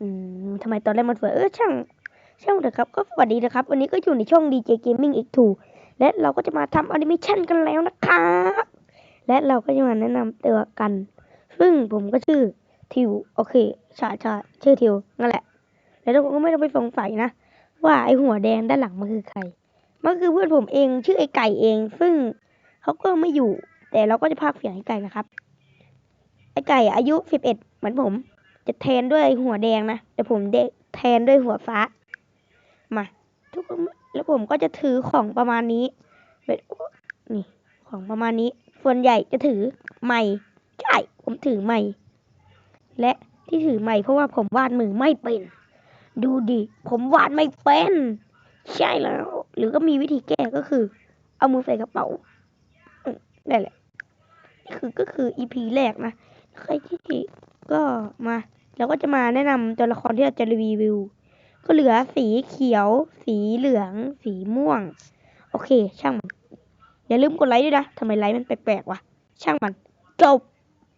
อืมทำไมตอนแรกมันสวยเออช่าง ช่างเถอะครับ ก็สวัสดีนะครับ วันนี้ก็อยู่ในช่อง DJ Gaming X2 และเราก็จะมาทำแอนิเมชันกันแล้วนะครับ และเราก็จะมาแนะนำตัวกัน ซึ่งผมก็ชื่อทิว โอเคใช่ใช่ชื่อทิว นั่นแหละ แล้วทุกคนก็ไม่ต้องไปสงสัยนะ ว่าไอหัวแดงด้านหลังมันคือใคร มันคือเพื่อนผมเอง ชื่อไอไก่เอง ซึ่งเขาก็ไม่อยู่ แต่เราก็จะพากเสียงไอไก่นะครับ ไอไก่อายุสิบเอ็ดเหมือนผม จะแทนด้วยหัวแดงนะแต่ผมเดแทนด้วยหัวฟ้า มา ทุกคนแล้วผมก็จะถือของประมาณนี้เป็นนี่ของประมาณนี้ ส่วนใหญ่จะถือไม้ใช่ผมถือไม้และที่ถือไม้เพราะว่าผมวาดมือไม่เป็น ดูดิผมวาดไม่เป็น ใช่แล้ว หรือก็มีวิธีแก้ก็คือ เอามือใส่กระเป๋าอืมนั่นแหละนี่คือก็คือ EP แรกนะใครที่ก็มา เราก็จะมาแนะนำตัวละครที่เราจะรีวิว ก็เหลือสีเขียว สีเหลือง สีม่วง โอเค ช่างมัน อย่าลืมกดไลค์ด้วยนะทำไมไลค์มันแปลกๆวะ ช่างมัน จบ